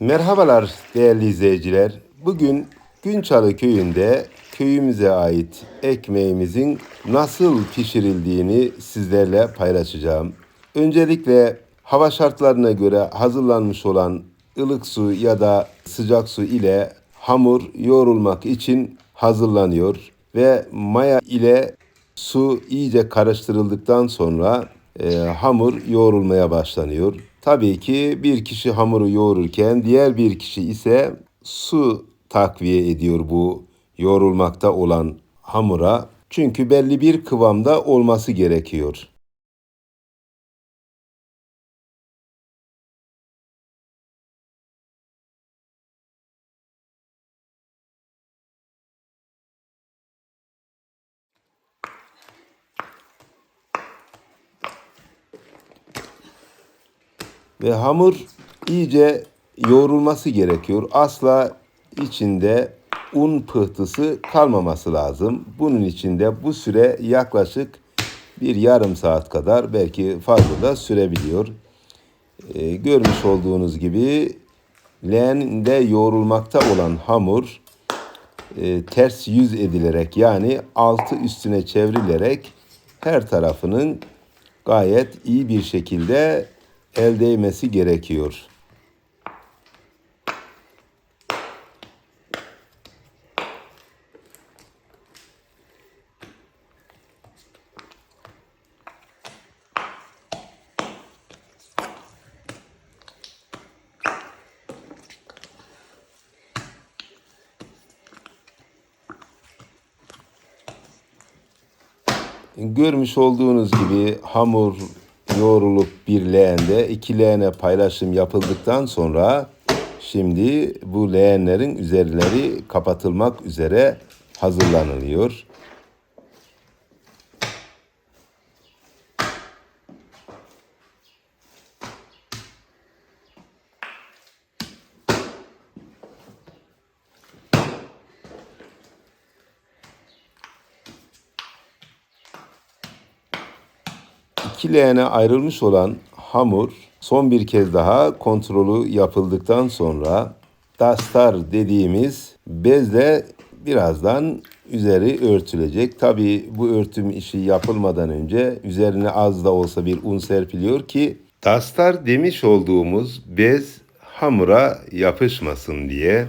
Merhabalar değerli izleyiciler. Bugün Günçalı köyünde köyümüze ait ekmeğimizin nasıl pişirildiğini sizlerle paylaşacağım. Öncelikle hava şartlarına göre hazırlanmış olan ılık su ya da sıcak su ile hamur yoğrulmak için hazırlanıyor ve maya ile su iyice karıştırıldıktan sonra e, hamur yoğrulmaya başlanıyor. Tabii ki bir kişi hamuru yoğururken diğer bir kişi ise su takviye ediyor bu yoğrulmakta olan hamura. Çünkü belli bir kıvamda olması gerekiyor. Ve hamur iyice yoğrulması gerekiyor. Asla içinde un pıhtısı kalmaması lazım. Bunun için de bu süre yaklaşık bir yarım saat kadar belki fazla da sürebiliyor. Ee, görmüş olduğunuz gibi leğende yoğrulmakta olan hamur e, ters yüz edilerek yani altı üstüne çevrilerek her tarafının gayet iyi bir şekilde el değmesi gerekiyor. Görmüş olduğunuz gibi hamur yoğrulup bir leğende iki leğene paylaşım yapıldıktan sonra şimdi bu leğenlerin üzerleri kapatılmak üzere hazırlanılıyor. İki leğene ayrılmış olan hamur son bir kez daha kontrolü yapıldıktan sonra dastar dediğimiz bezle birazdan üzeri örtülecek. Tabi bu örtüm işi yapılmadan önce üzerine az da olsa bir un serpiliyor ki dastar demiş olduğumuz bez hamura yapışmasın diye.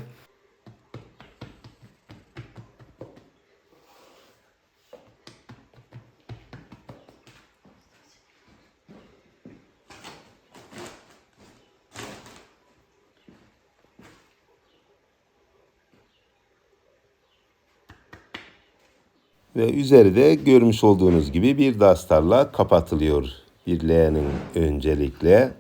Ve üzeri de görmüş olduğunuz gibi bir dastarla kapatılıyor bir leğenin öncelikle.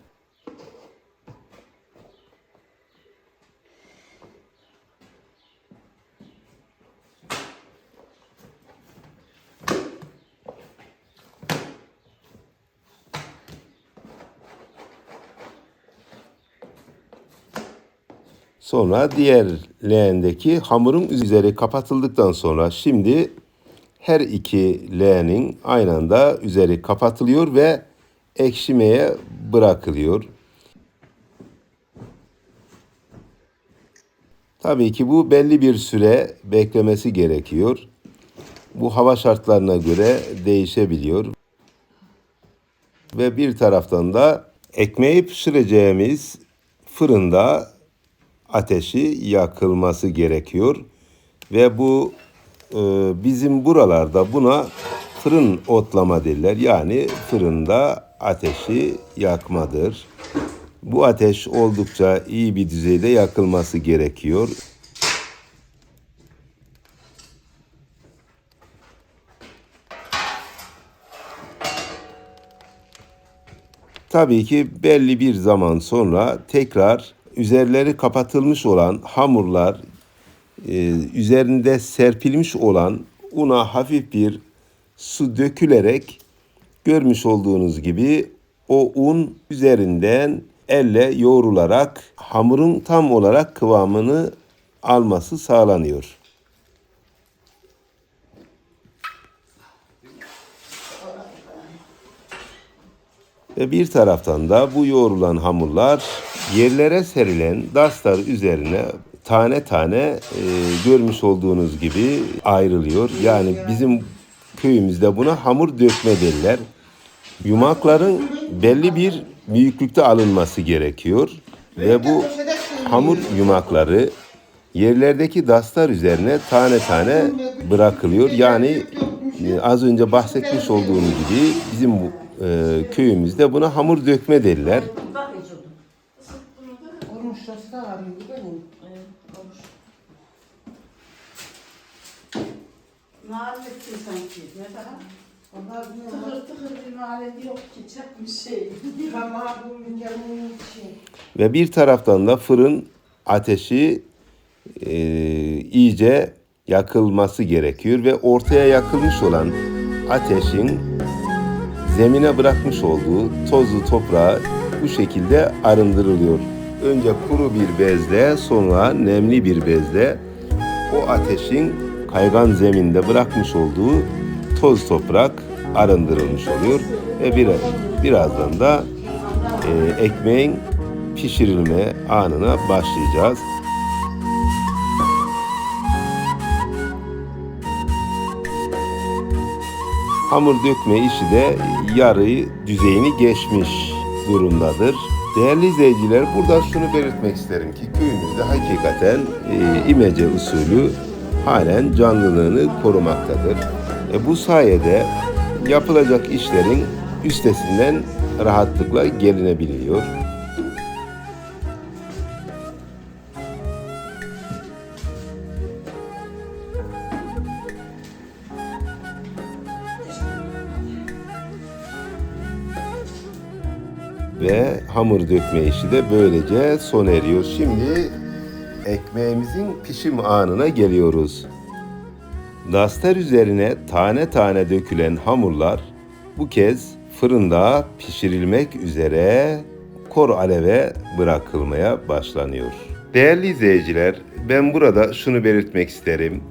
Sonra diğer leğendeki hamurun üzeri kapatıldıktan sonra şimdi her iki leğenin aynı anda üzeri kapatılıyor ve ekşimeye bırakılıyor. Tabii ki bu belli bir süre beklemesi gerekiyor. Bu hava şartlarına göre değişebiliyor. Ve bir taraftan da ekmeği pişireceğimiz fırında ateşi yakılması gerekiyor. Ve bu bizim buralarda buna fırın otlama derler. Yani fırında ateşi yakmadır. Bu ateş oldukça iyi bir düzeyde yakılması gerekiyor. Tabii ki belli bir zaman sonra tekrar üzerleri kapatılmış olan hamurlar e, üzerinde serpilmiş olan una hafif bir su dökülerek görmüş olduğunuz gibi o un üzerinden elle yoğrularak hamurun tam olarak kıvamını alması sağlanıyor. Ve bir taraftan da bu yoğrulan hamurlar yerlere serilen dastar üzerine tane tane e, görmüş olduğunuz gibi ayrılıyor. Yani bizim köyümüzde buna hamur dökme derler. Yumakların belli bir büyüklükte alınması gerekiyor ve bu hamur yumakları yerlerdeki dastar üzerine tane tane bırakılıyor. Yani e, az önce bahsetmiş olduğum gibi bizim e, köyümüzde buna hamur dökme derler. Mahallettin sanki. Ne daha? Onlar bilmiyorum. Tıkır tıkır bir mahallede yok ki. Çakmış şey. Tamam bu mükemmel şey. Ve bir taraftan da fırın ateşi e, iyice yakılması gerekiyor ve ortaya yakılmış olan ateşin zemine bırakmış olduğu tozu toprağı bu şekilde arındırılıyor. Önce kuru bir bezle sonra nemli bir bezle o ateşin kaygan zeminde bırakmış olduğu toz toprak arındırılmış oluyor ve biraz, birazdan da e, ekmeğin pişirilme anına başlayacağız. Hamur dökme işi de yarı düzeyini geçmiş durumdadır. Değerli izleyiciler burada şunu belirtmek isterim ki köyümüzde hakikaten e, imece usulü halen canlılığını korumaktadır. E, bu sayede yapılacak işlerin üstesinden rahatlıkla gelinebiliyor. Ve hamur dökme işi de böylece sona eriyor. Şimdi ekmeğimizin pişim anına geliyoruz. Daster üzerine tane tane dökülen hamurlar bu kez fırında pişirilmek üzere kor aleve bırakılmaya başlanıyor. Değerli izleyiciler, ben burada şunu belirtmek isterim.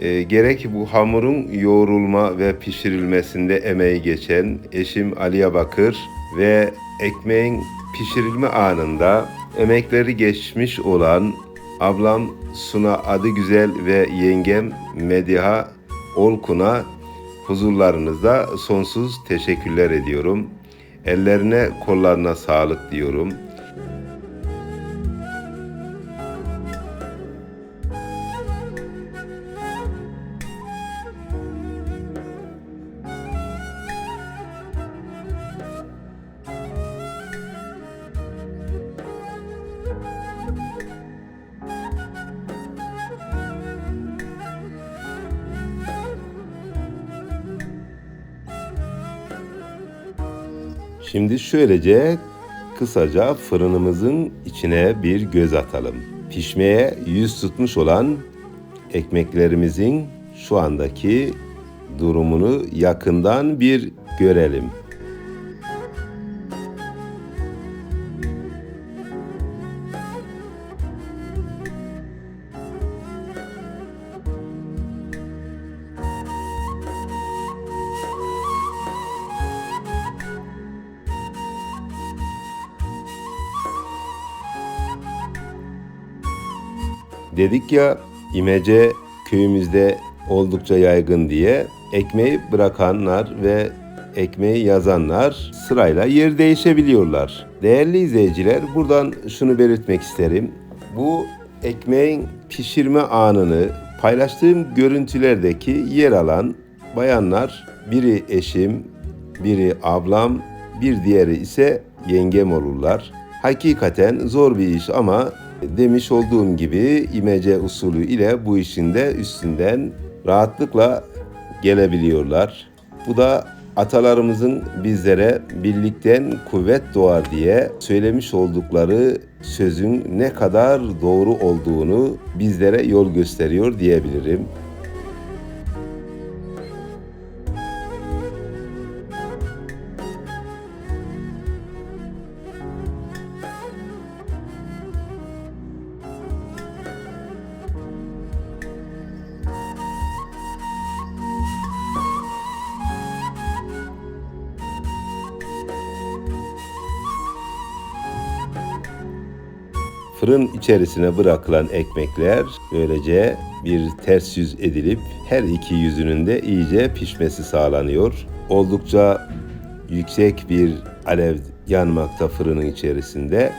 E, gerek bu hamurun yoğrulma ve pişirilmesinde emeği geçen eşim Aliye Bakır ve ekmeğin pişirilme anında emekleri geçmiş olan ablam Suna Adı Güzel ve yengem Mediha Olkun'a huzurlarınızda sonsuz teşekkürler ediyorum. Ellerine kollarına sağlık diyorum. Şimdi şöylece kısaca fırınımızın içine bir göz atalım. Pişmeye yüz tutmuş olan ekmeklerimizin şu andaki durumunu yakından bir görelim. Dedik ya imece köyümüzde oldukça yaygın diye ekmeği bırakanlar ve ekmeği yazanlar sırayla yer değişebiliyorlar. Değerli izleyiciler buradan şunu belirtmek isterim. Bu ekmeğin pişirme anını paylaştığım görüntülerdeki yer alan bayanlar biri eşim, biri ablam, bir diğeri ise yengem olurlar. Hakikaten zor bir iş ama demiş olduğum gibi imece usulü ile bu işin de üstünden rahatlıkla gelebiliyorlar. Bu da atalarımızın bizlere birlikten kuvvet doğar diye söylemiş oldukları sözün ne kadar doğru olduğunu bizlere yol gösteriyor diyebilirim. Fırın içerisine bırakılan ekmekler böylece bir ters yüz edilip her iki yüzünün de iyice pişmesi sağlanıyor. Oldukça yüksek bir alev yanmakta fırının içerisinde.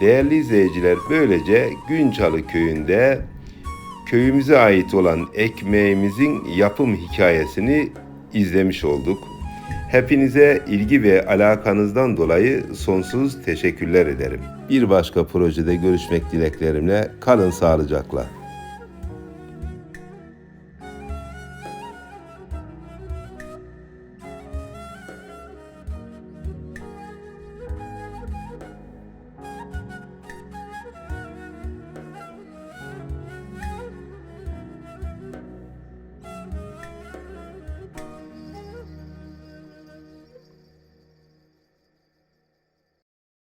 Değerli izleyiciler böylece Günçalı köyünde köyümüze ait olan ekmeğimizin yapım hikayesini izlemiş olduk. Hepinize ilgi ve alakanızdan dolayı sonsuz teşekkürler ederim. Bir başka projede görüşmek dileklerimle kalın sağlıcakla.